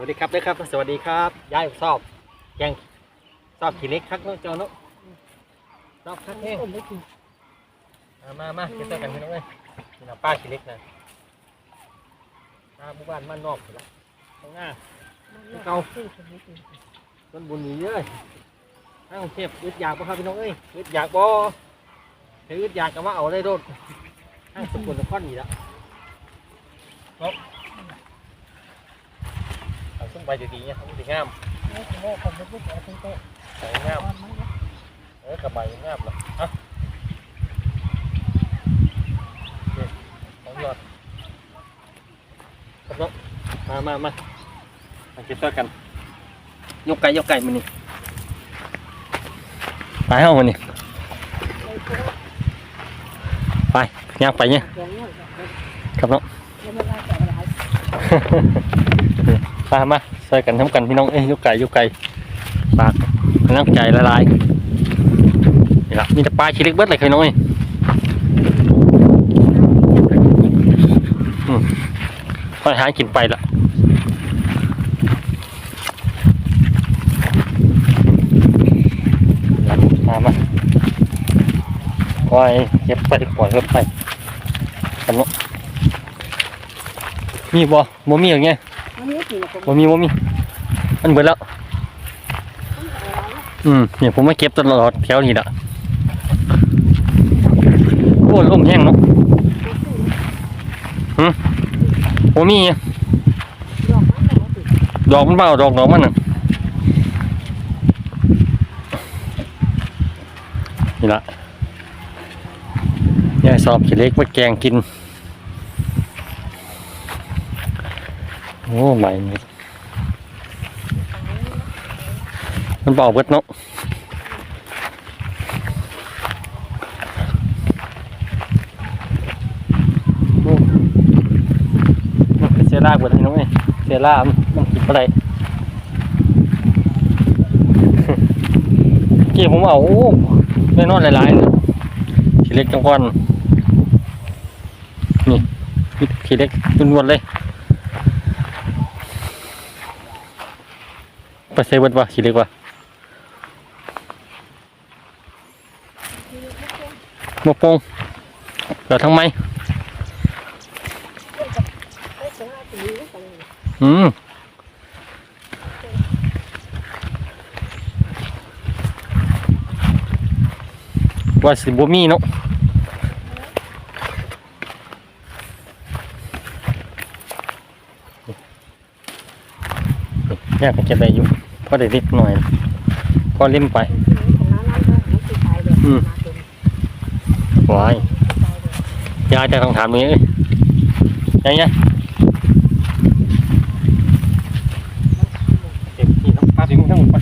วัสดีครับด้อครับ สวัสดีครับยายสอบแกงสอบขี้เล็กครับน้องเจ้าเนาะสอบครับเฮ้มามามาเจอกันพี่น้องเอ้ยนี่นะป้าขี้เล็กนะป้าหมู่บ้านบ้านนอกอยู่ละตรงหน้าเล่าต้นบุญนี่เอ้ยทางกรุงเทพอึดอยากป่ะครับพี่น้องเอ้ยอึดอยากบ่ถ้าอึดอยากก็มาเอาได้โดดทางสกุลนครนี่ละเนาะเอาส้มใบดีๆเนี่ยมันสิงามใส่งามเออกระบายงามเหรอฮะนี่ของยอดครับเนาะมามามามากินเต้ากัน ยกไก่ยกไก่มันนี่ไปเอามันนี่ไปย่างไปเนี่ยครับเนาะ มามาใส่กันทำกันพี่น้องเอ้ยยกไก่ยกไก่ปากกำลังใจละลายนี่ละมีแต่ปลาชิ้นเล็กเบิดเลยพี่น้องเอ้ยอืมค่อยหากินไปละมามาปล่อยเก็บไปปล่อยเก็บไปกันเนาะมีบ่บ่มีอย่างเงี้ย บ่มีบ่มี มันเบิดแล้ว อืมเนี่ยผมมาเก็บตลอดแถวนี้ละโอ้ลมแห้งเนาะหืมบ่มี ดอกมันเปล่าดอกดอกมันน่ะนี่ละยายสอบขี้เล็กมาแกงกิน โอ้ใหม่มันเบาเบิดเนาะมันเป็นเสียรากเบิดเลยน้องเอ้เสียรากมันมันกินอะไรกี้ผมเอาโอ้แน่นอนหลายๆเลยทีเล็กจังก้อนนี่ทีเล็กล้วนๆเลย ไปเซเว่นวะขี่เล็กวะมะปงเดี๋ยวทั้งไมอืมว่าสิบ่มีเนาะอยกจะเก็บได้อยู่ พอได้นิดหน่อย พอเล่มไปว้ายยายจะต้องถามนี้ยังไงเก็บที่น้ำปลาถึงทั้งหมดไป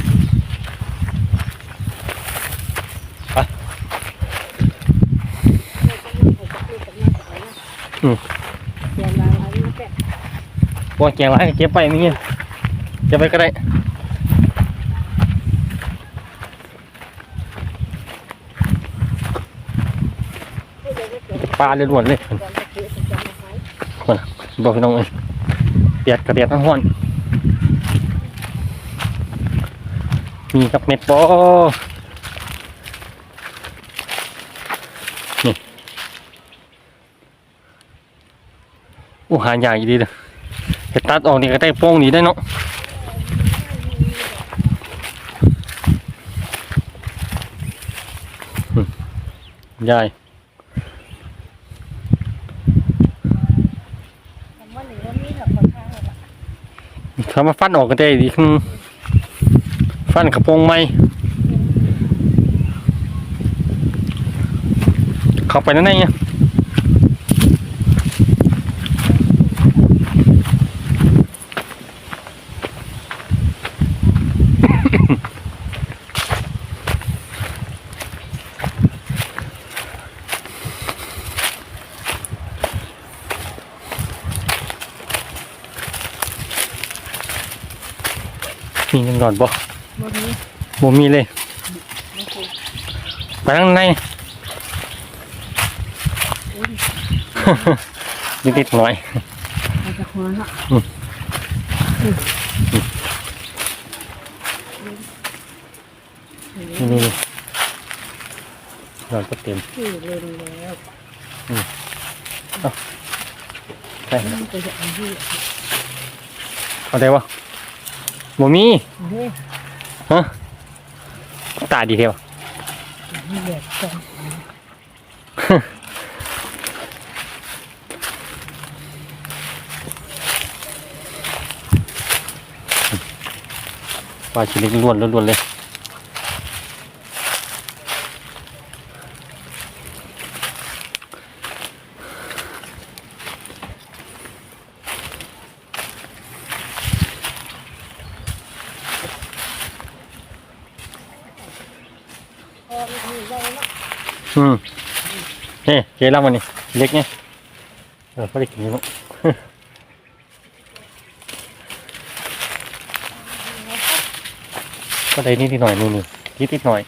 ว่าแกงไรเก็บไปนี่เก็บไปก็ได้ ปลาเล้วนเลยคนบอกพี่น้องเอ้ยเปียดกระเดียดทั้งห้อนมีกับเม็ดปอนี่โอ้หาใหญ่ดีเลยเห็ดตัดออกนี่ก็ได้โป้งนี้ได้เนาะอืมใหญ่ เขามาฟันออกกันได้ดีขึ้นฟันกระโปรงไหมเข้าไปนั่นไงเนี่ยมีเงิน ก่อนบ่บ่มีเลย ไปข้างในนิดๆหน่อยนี่นี่นี่นอนก็เต็มชื่อเล่นแล้วใช่มันก็จะเอาที่เอาได้วะ บ่มีเฮ้ยฮะตาดีเดียวนี่แหละจังปลาชิลิกล้วนล้วนๆเลย อืมเฮ้เจ๊รับมันนี่เล็กเนี่ยเออไม่ได้กินนี่มั้งก็ได้นิดหน่อยนู่นๆนิดนิดหน่อย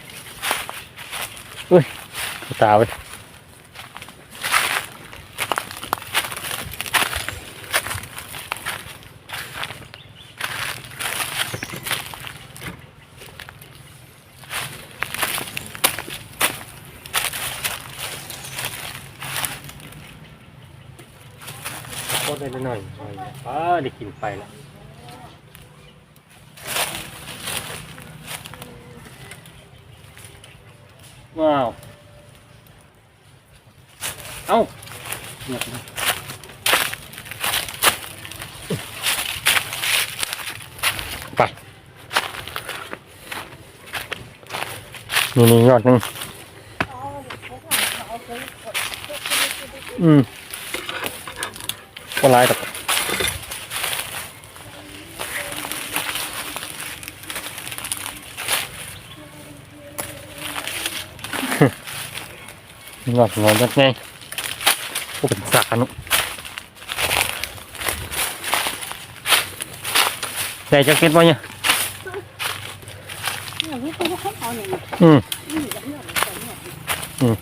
อุ้ยตาไป ก็ได้หน่อยหน่อยอ่าได้กินไปแล้วว้าว เอ้าเงียบนะไป นี่นี่ยอดหนึงอืม ก็ร้ายแต่ยอดงอนยัดไงพวกเป็นสานุแต่จะเก็ตไว้เนี่ยเนี่ยนี่ตัวเขาเอาเนี่ยอืม นี่แบบนี้แบบนี้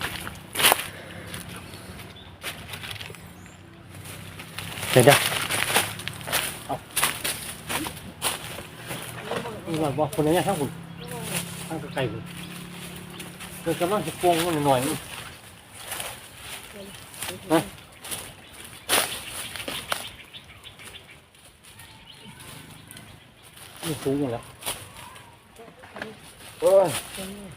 เดี๋ยวเดี๋ยวเอานี่ว่าบอกคนนี้ทั้งคุณทั้งไก่คุณเกิดกำลังจะโป่งมันหน่อยนึงนะนี่สูงอย่แล้วโอ้ยโอ้ยต่างคนแทบนึงหนูอีกเออ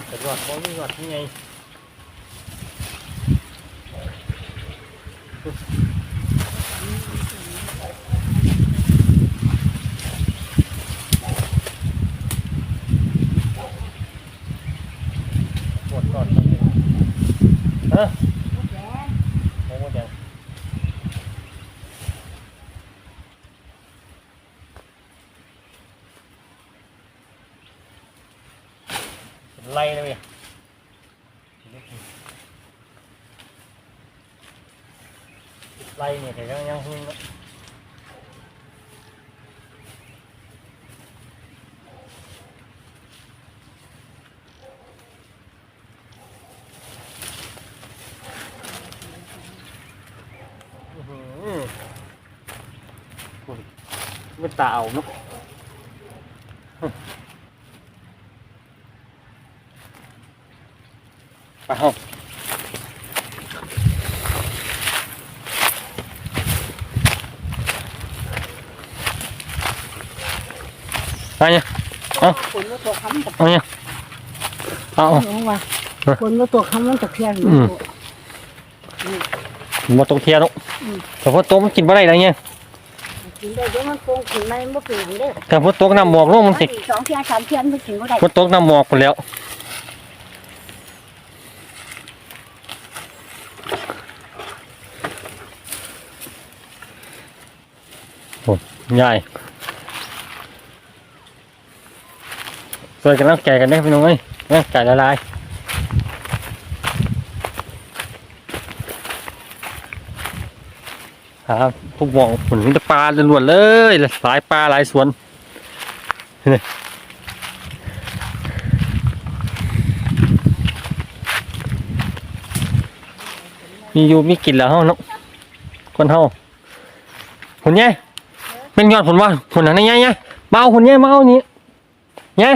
ดแต่หยอดบอลนี่หยอดยังไง ปวดก่อนฮะโอ้โหแดงไล่เลยเว้ย ไล่เนี่ยแต่ยังยังหึ่งเนอะอื้อหือโอ้ยไม่ตาเอาเนอะไปห้องไปเนี่ย ค นละตัวคำกับเอาเนี่ยเอาเอาน้องว่าคนละตัวคำมันตะเพียนหมดตรงเทียนแล้วอืมแต่พอโตมันกินบ่ได้แล้วเนี่ยกกินได้เดี๋ยวมันโป่งขึ้นมามันบ่เป็นหยังเด้อแต่ฝนตกน้ำหมอกลงมันสิอีกสองเที่ยสามเที่ยมันกินบ่ได้ฝนตกน้ำหมอกหมดแล้วโอ้ยาย ช่วยกันน้ำแก่กันได้พี่น้องเอ้ยน้ำแก่ละลายครับทุกหมองผลมีแต่ปลาล้วนเลยหลายปลาหลายสวนมีอยู่มีกินแล้วเฮาเนาะคนเฮาหุ่นใหญ่แม่งยอดผลว่าหุ่นนั้นใหญ่ใหญ่เบาหุ่นใหญ่เบานี่ใหญ่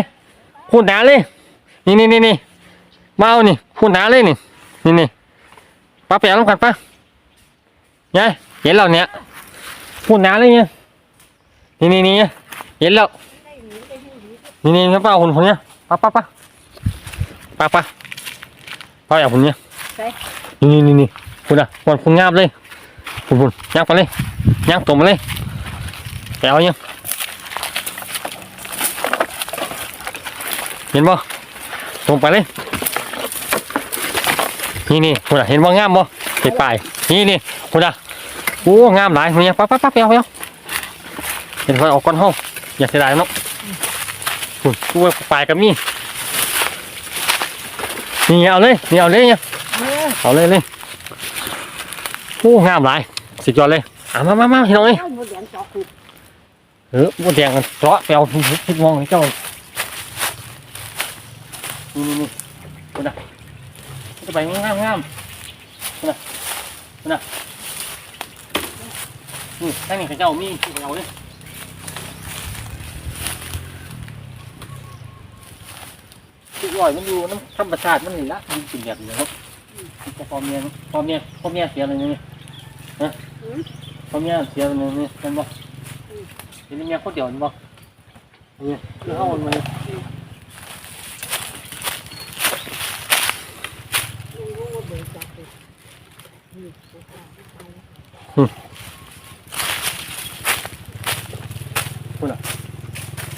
หุ่นหนาเลย นี่นี่นี่นี่เบานี่หุ่นหนาเลยนี่นี่นี่ป้าแปะลงกันป้าใหญ่เห็นแล้วเนี่ยหุ่นหนาเลยเนี่ยนี่นี่นี่เห็นแล้วนี่นี่ครับป้าหุ่นคนเนี้ยป้าป้าป้าป้าป้าป้าอยากหุ่นเนี้ยนี่นี่นี่คุณอะวันคุณงามเลยคุณคุณย่างไปเลยย่างตรงมาเลยแปลวยัง เห็นบ่ตรงไปเลย นี่นี่คุณอะเห็นว่างามบ่เห็ดปลายนี่นี่คุณอะโอ้งามหลายคุณเนี่ยปั๊บปั๊บปั๊บแปลวแปลวเห็นไฟออกก้อนห้องอย่าเสียดายเนาะคุณกูว่าปลายกับนี่นี่เอาเลยนี่เอาเลยเนี่ยเออเอาเลยเลยโอ้งามหลายสุดยอดเลยอะมามามาพี่น้องเอ้ยเจ้าบ่แดงจอกคือเออมดแดงกันเจาะไปเอาทุกทุกมองให้เจ้า นี่นี่นี่คุณนะจะไปง่ามง่ามคุณนะคุณนะนี่แค่นี้ข้าเจ้ามีที่เอาเลยทุกร้อยมันอยู่น้ำธรรมชาติมันนี่ละมันกินแบบนี้ครับพอเมียพอเมียพอเมียเสียเลยนี่ฮะพอเมียเสียเลยนี่เป็นบ่เป็นเมียคนเดียวนี่บ่นี่คือเอามัน มาเลย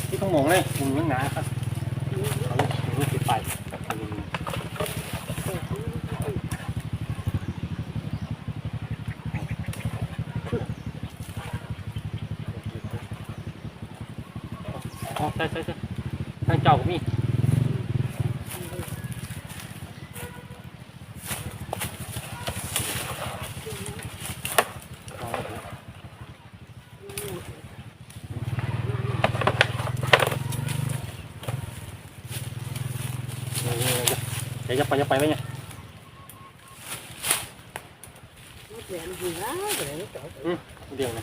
ที่ต้องมองเลยมุมยังหนาครับเอาเลยเอาเลยปิดไปเอาเลยอ๋อใช่ใช่ใช่ทางเจ้าก็มี เดี๋ยวจะไปจะไปไว้เนี่ยแดงดีนะแดงจอกเดี๋ยวนะ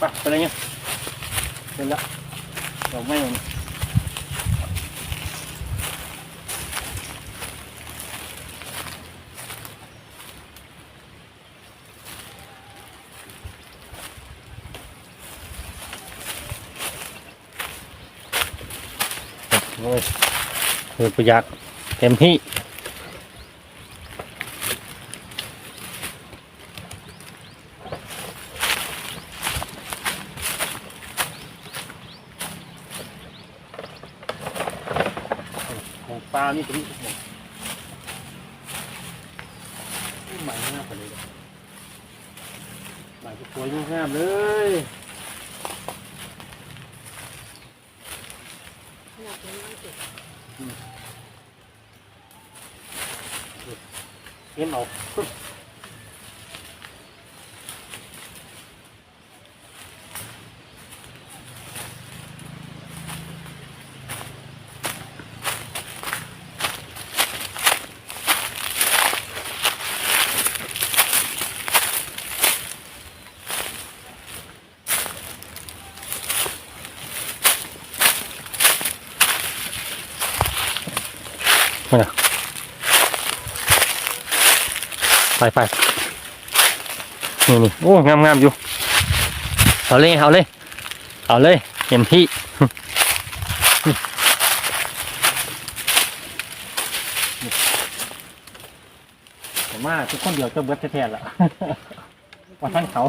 นั่นดิไปไปเลยเนี่ยเดิ นละเดี๋ยวไม่ลงโอ้ยเปิดประหยัดเต็มที่ของานี่ตัวนี้หมดใหม่งามไปเลยใหม่ก็สวยงามเลยเห็นเอา ไปไปนี่นี่โอ้งามงามอยู่ เอาเลยเอาเลย เอาเลยเต็มที่ผมว่าทุกคนเดียวจะเบิดแท้ๆละว่าท่านเขา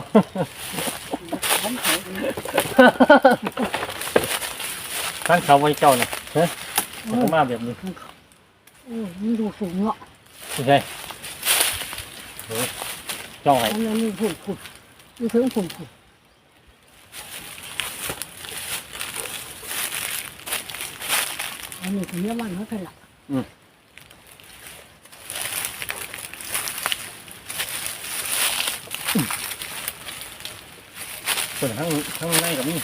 ผมเขาท่านเขาไว้เจ้าเนี่ยเฮ้ยผมมาแบบนี้โอ้มันดูสูงเนาะไม่ใช่ โอ้เจ้าไงอันนั้นมีผุดผุดมีถึงผุดผุดอันนี้คือเนื้อมันเขาเป็นหลักส่วนข้างข้างในกับนี่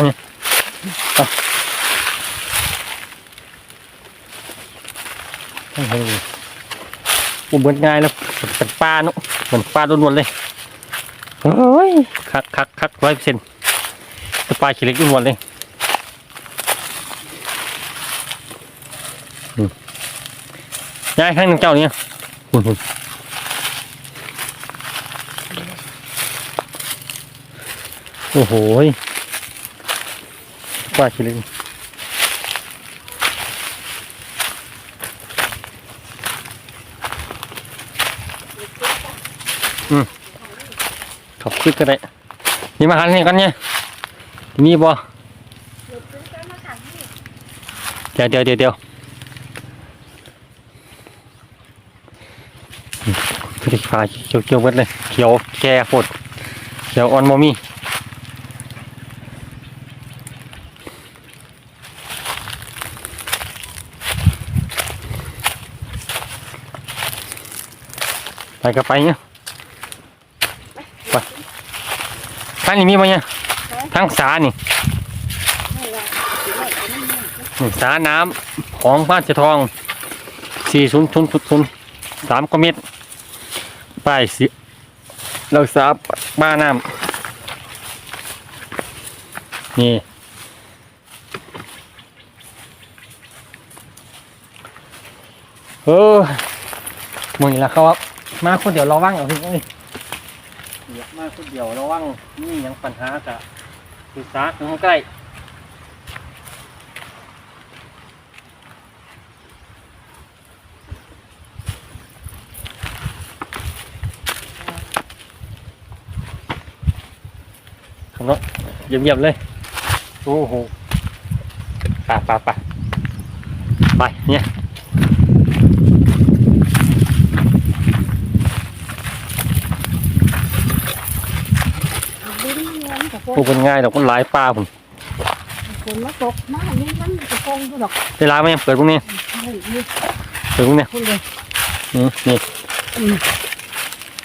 เอาเนี่ยเอาเอาเอาเลยอุบเบิดง่ายแล้วเป็นปลาเนาะเหมือนปลาล้วนๆเลยโอ้ยคักคักคักร้อยเปอร์เซ็นต์เป็นปลาขี้เล็กล้วนๆเลยย้ายข้างหนึ่งเจ้าเนี่ยหุ่นหุ่นโอ้โห ยกว่าชิลิงอืมขอบคุณก็ได้นี่มาหันนี่กันเนี่ยมีบ่เดี๋ยวเดี๋ยวเดี๋ยวเดี๋ยวพริกฟ้าเขียวเขียวเบิดเลยเขียวแก่ปดเขียวอ่อนโม ไปก็ไปเนี่ยไปทางนี้มีมั้ยเนี่ยทางสานี่นี่สาน้ำของบ้านเจทองสี่ศูนย์ศูนย์ศูนย์สามกว่าเมตรป้ายสิรักษาบ้าน้ำนี่เออมึงละเขาว่า มาคนเดียวระวังเอาพี่เอ้ยเดี๋ยวมาคนเดียวระวังนี่ยังปัญหากะศึกษาถึงใกล้ขับรถเยี่ยมๆเลย โอ้โหไปไปไปไปเนี่ย ลิ้น เงินกับพูดเป็นง่ายดอกมันหลายปลาผมคนมาตกมาอันนี้มันจะโกงอยู่ดอกเวลาไหมเปิดพวกนี้เฮ้ยนี่เปิดพวกนี้คุณเลยอืมนี่อืม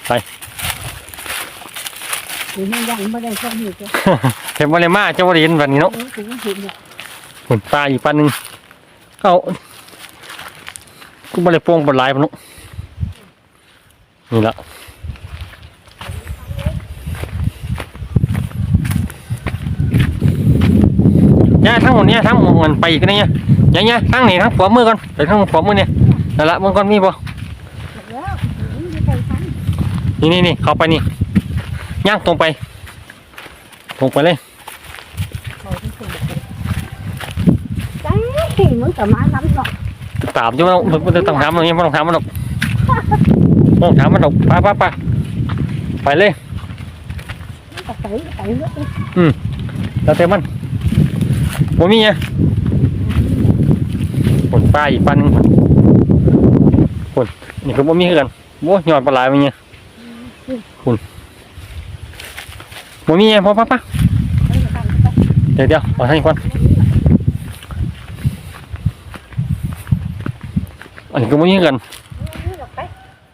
ไปถึงมันยังไม่ได้สักนิดเลยเห็นบริมาเจ้าบริเห็นแบบนี้เนาะเออถึงถึงเนี่ยหุ่นปลาอีกปลาหนึ่งก็เอากูบริโป้งบนหลายปะนุนี่ละเนี่ย ทั้งหมดเนี่ยทั้งหมดมันไปอีกนะเนี่ยเนี่ยเนี่ยทั้งนี่ทั้งขวามือก่อนไปทั้งขวามือเนี่ยนั่นละมึงก่อนมีบ่แล้วถึงจะไปทั้งนี่นี่นี่เข้าไปนี่ย่างตรงไปตรงไปเลยเขาที่สุดใจมันจะมาน้ำหรอกตามจะไม่ต้องไม่ต้องถามมันนี่ไม่ต้องถามมันหรอกไม่ต้องถามมันหรอกไปไปไปไปเลยมันจะไปไปเยอะเลยแล้วแต่มัน บ่มีไงผลปลาอีกปันหนึงผลนี่คือบ่มีคือกันโว้ยอดปลาไหลมันไงผลบ่มีไงพอปะปะไปไปไปเดี๋ยวเดี๋ยวขอให้ก่อนอันนี้ก็บ่มีคือกันไป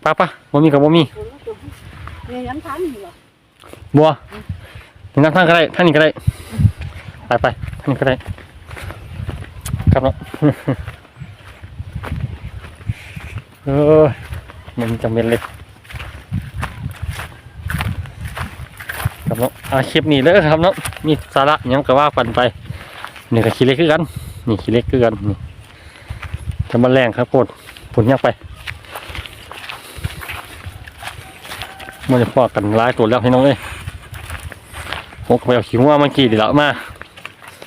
ปะปะบ่มีกับบ่มีเนี่ยย้ำทันอยู่หรอบัวนี่นั่งทางก็ได้ท่างนี้ก็ได้ไปไป ท่างนี้ก็ได้ครับเนาะเออมันจำเป็นเลยครับเนาะอาคลิปนี้เด้อครับเนาะมีสาระยังก็ว่ากันไปนี่ก็ขี้เล็กคือกัน นี่ขี้เล็กคือกันนี่จะมาแรงครับโคตรผลยักไปมันจะพอกันร้ายตัวแล้วพี่น้องเอ้ยผมไปเอาขี้งัวเมื่อกี้ดีแล้วมา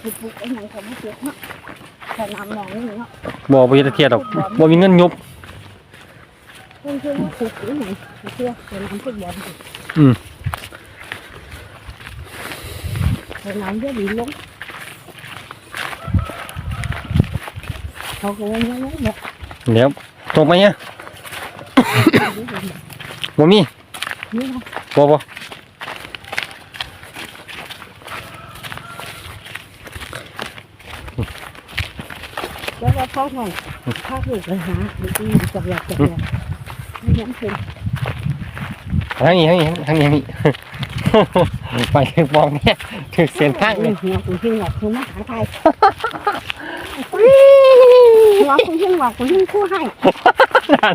ปลูกไอ้หยังก็ไม่เสียเนาะแต่น้ำหนองนี่เนาะบ่ไปเทียดอกบ่มีเงินยบเพื่นเพื่อนปลูกไอ้หยังเชื่อแต่น้ำพื่อนบอลอืมแต่น้ำเยอะดีลงเขาก็ว่าเยังไงเนี่ยเดี๋ยวตกไปเนี่ยบ่มีนี่นะบ่บ่ แล้วก็พ่อหน่อยพ่อถูกเลยหาดีดีจับหลักจับหลักไม่ยังเป็นทางนี้ทางนี้ทางนี้ทางนี้ไปถึงมองเนี่ยถึงเส้นทางเลยหัวคุณทิ้งหลอกคุณมาหาไทยหัวคุณทิ้งหลอกคุณทิ้งคู่ให้นั่น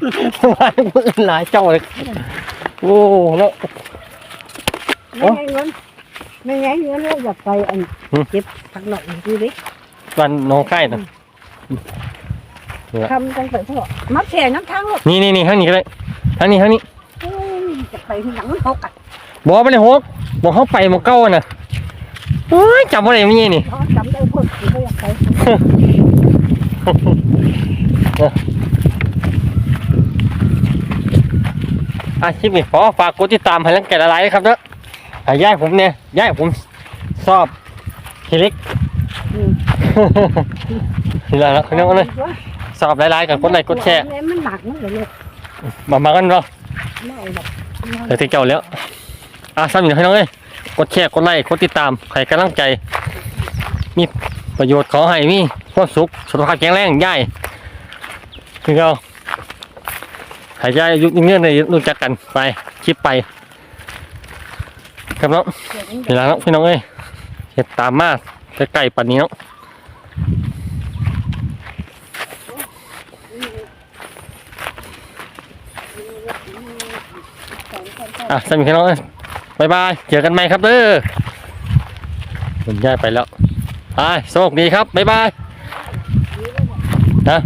ว่ามือหลายเจ้าเลยโอ้แล้วโอ้ไม่ไงเงินไม่ไงเงินเราอยากไปอันอืมเก็บผักหน่อยดูดิวันน้องไข่น่ะ ทำกันไปเถอะมัดแช่น้ำทางหรอกนี่นี่นี่ทางนี้ก็ได้ทางนี้ทางนี้เฮ้ยจะไปที่หลังมันหกอะบอกไปเลยฮกบอกเขาไปหมองเก้าอะน่ะโอ้ยจำอะไรไม่ยี่นี่เขาจำได้คนที่เขาอยากไปอาชีพนี้ขอฝากกดติดตามให้รังแกละลายนะครับเนาะให้ย่ายผมเนี่ยย่ายผมชอบทีเล็กอืม นี่แหละครับพี่น้องเลยสอบหลายๆกับกดไลค์กดแชร์มันหนักมั้งเลยมามากันเนาะไม่เอาแบบเดี๋ยวถึงเจ้าแล้วอะสำหรับพี่น้องเอ้ยกดแชร์กดไลค์กดติดตามให้กำลังใจ มีประโยชน์ขอให้มีความสุขสุขภาพแข็งแรงย่ายคือเราหายใจอายุยืนเงื่อนเลยรู้จักกันไปคลิปไปครับเนาะนี่ละเนาะพี่น้องเอ้ยเห็ดตามมาใกล้ๆปันนี้เนาะ อะสวัสดีพี่น้องเอ้ยบายบายเจอกันใหม่ครับเด้อผมย้ายไปแล้วไปสวัสดีครับบายบายนะ